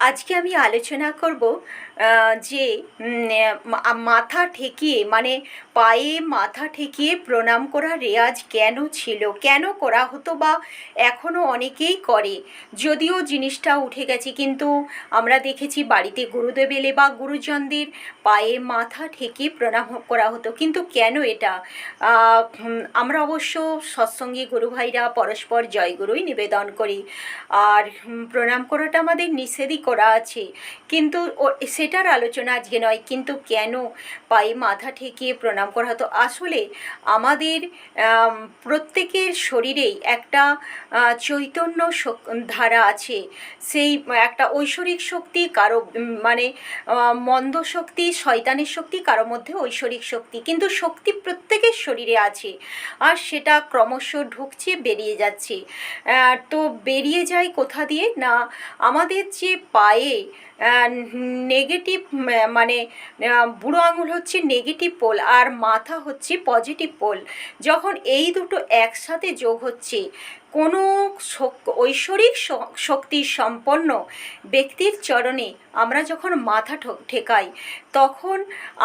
আজকে আমি আলোচনা করব যে মাথা ঠেকিয়ে মানে পায়ে মাথা ঠেকিয়ে প্রণাম করা রেয়াজ কেন ছিল? কেন করা হতো বা এখনও অনেকেই করে? যদিও জিনিসটা উঠে গেছে, কিন্তু আমরা দেখেছি বাড়িতে গুরুদেব এলে বা গুরুজনদের পায়ে মাথা ঠেকিয়ে প্রণাম করা হতো, কিন্তু কেন এটা? আমরা অবশ্য সৎসঙ্গী গুরু ভাইরা পরস্পর জয়গুরুই নিবেদন করি। আর প্রণাম করাটা আমাদের নিষেধই করা আছে। কিন্তু সেটার আলোচনা আজকে নয়, কিন্তু কেন পায়ে মাথা ঠেকিয়ে প্রণাম করা হতো? আসলে আমাদের প্রত্যেকের শরীরেই একটা চৈতন্য ধারা আছে। সেই, একটা ঐশ্বরিক শক্তি কারও মানে মন্দ শক্তি, শয়তানের শক্তি কারও মধ্যে ঐশ্বরিক শক্তি। কিন্তু শক্তি প্রত্যেকের শরীরে আছে। আর সেটা ক্রমশ ঢুকছে, বেরিয়ে যাচ্ছে। তো বেরিয়ে যায় কোথা দিয়ে? না, আমাদের যে পায়ে নেগেটিভ মানে বুড়ো আঙুল হচ্ছে নেগেটিভ পোল আর মাথা হচ্ছে পজিটিভ পোল যখন এই দুটো একসাথে যোগ হচ্ছে, কোনো ঐশ্বরিক শক্তি সম্পন্ন ব্যক্তির চরণে আমরা যখন মাথা ঠেকাই, তখন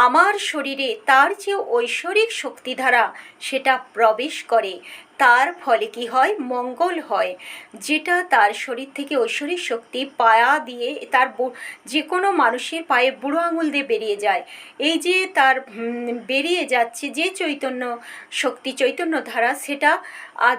আমার শরীরে তার যে ঐশ্বরিক শক্তিধারা সেটা প্রবেশ করে। তার ফলে কি হয়? মঙ্গল হয়। যেটা তার শরীর থেকে ঐশ্বরিক শক্তি পায়া দিয়ে তার যে কোনো মানুষের পায়ে বুড়ো আঙুল দিয়ে বেরিয়ে যায়। এই যে তার বেরিয়ে যাচ্ছে যে চৈতন্য শক্তি চৈতন্য ধারা সেটা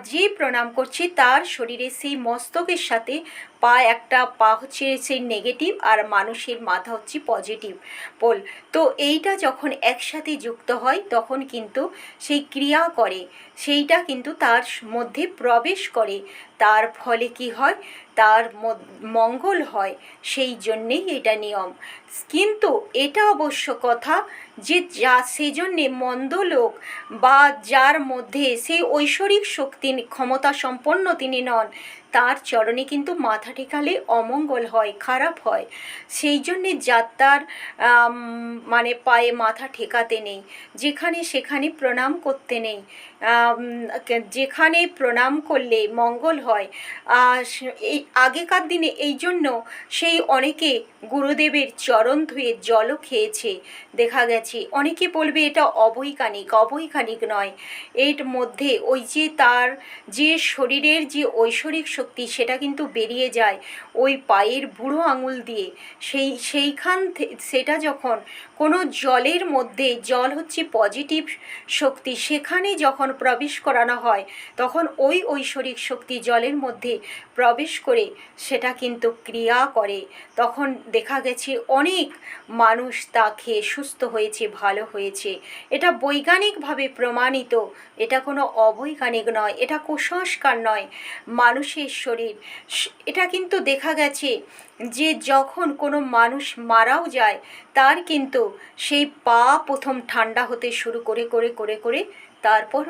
যে প্রণাম করছি তার শরীরে সেই মস্তকের সাথে। পা একটা, পা হচ্ছে সেই নেগেটিভ আর মানুষের মাথা হচ্ছে পজিটিভ পোল তো এইটা যখন একসাথে যুক্ত হয়, তখন কিন্তু সেই ক্রিয়া করে। সেইটা কিন্তু তার মধ্যে প্রবেশ করে। তার ফলে কি হয়? তার মঙ্গল হয়। সেই জন্যেই এটা নিয়ম। কিন্তু এটা অবশ্য কথা যে যা সেই জন্যে মন্দ লোক বা যার মধ্যে সেই ঐশ্বরিক শক্তি ক্ষমতা সম্পন্ন তিনি নন তার চরণে কিন্তু মাথা ঠেকালে অমঙ্গল হয়, খারাপ হয়। সেই জন্যে যাত্রার মানে পায়ে মাথা ঠেকাতে নেই। যেখানে সেখানে প্রণাম করতে নেই। যেখানে প্রণাম করলে মঙ্গল হয়। এই আগেকার দিনে এই জন্য সেই অনেকে গুরুদেবের চরণ ধুয়ে জলও খেয়েছে, দেখা গেছে। অনেকে বলবে এটা অবৈজ্ঞানিক অবৈজ্ঞানিক নয়। এর মধ্যে ওই যে তার যে শরীরের যে ঐশ্বরিক শক্তি সেটা কিন্তু বেরিয়ে যায় ওই পায়ের বুড়ো আঙুল দিয়ে। সেই, সেইখান সেটা যখন কোনো জলের মধ্যে, জল হচ্ছে পজিটিভ শক্তি, সেখানে যখন প্রবেশ করানো হয়, তখন ওই ঐশ্বরিক শক্তি জলের মধ্যে প্রবেশ করে সেটা কিন্তু ক্রিয়া করে। তখন দেখা গেছে অনেক মানুষ তা খেয়ে সুস্থ হয়েছে, ভালো হয়েছে। এটা বৈজ্ঞানিকভাবে প্রমাণিত। এটা কোনো অবৈজ্ঞানিক নয়, এটা কুসংস্কার নয়। মানুষের শরীর। এটা কিন্তু দেখা গেছে যে যখন কোনো মানুষ মারাও যায়, তার কিন্তু সেই পা প্রথম ঠান্ডা হতে শুরু করে করে করে করে তারপর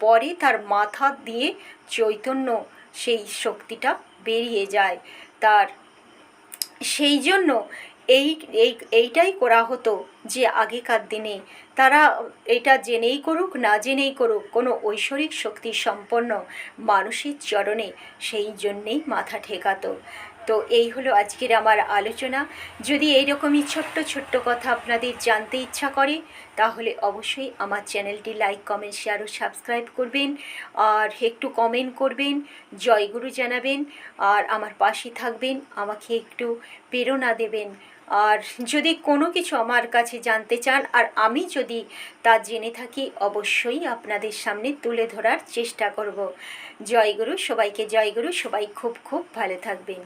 পরে তার মাথা দিয়ে চৈতন্য সেই শক্তিটা বেরিয়ে যায় তার। সেই জন্য এই এই, এইটাই করা হতো যে আগেকার দিনে তারা এটা জেনেই করুক, না জেনেই করুক, কোনো ঐশ্বরিক শক্তি সম্পন্ন মানুষের চরণে সেই জন্যেই মাথা ঠেকাতো। তো এই হলো আজকের আমার আলোচনা। যদি এইরকমই ছোট্ট ছোট্ট কথা আপনাদের জানতে ইচ্ছা করে, তাহলে অবশ্যই আমার চ্যানেলটি লাইক, কমেন্ট, শেয়ার ও সাবস্ক্রাইব করবেন। আর একটু কমেন্ট করবেন, জয়গুরু জানাবেন, আর আমার পাশে থাকবেন, আমাকে একটু প্রেরণা দেবেন। আর যদি কোনো কিছু আমার কাছে জানতে চান, আর আমি যদি তা জেনে থাকি, অবশ্যই আপনাদের সামনে তুলে ধরার চেষ্টা করব। জয়গুরু, সবাইকে জয়গুরু, সবাই খুব খুব ভালো থাকবেন।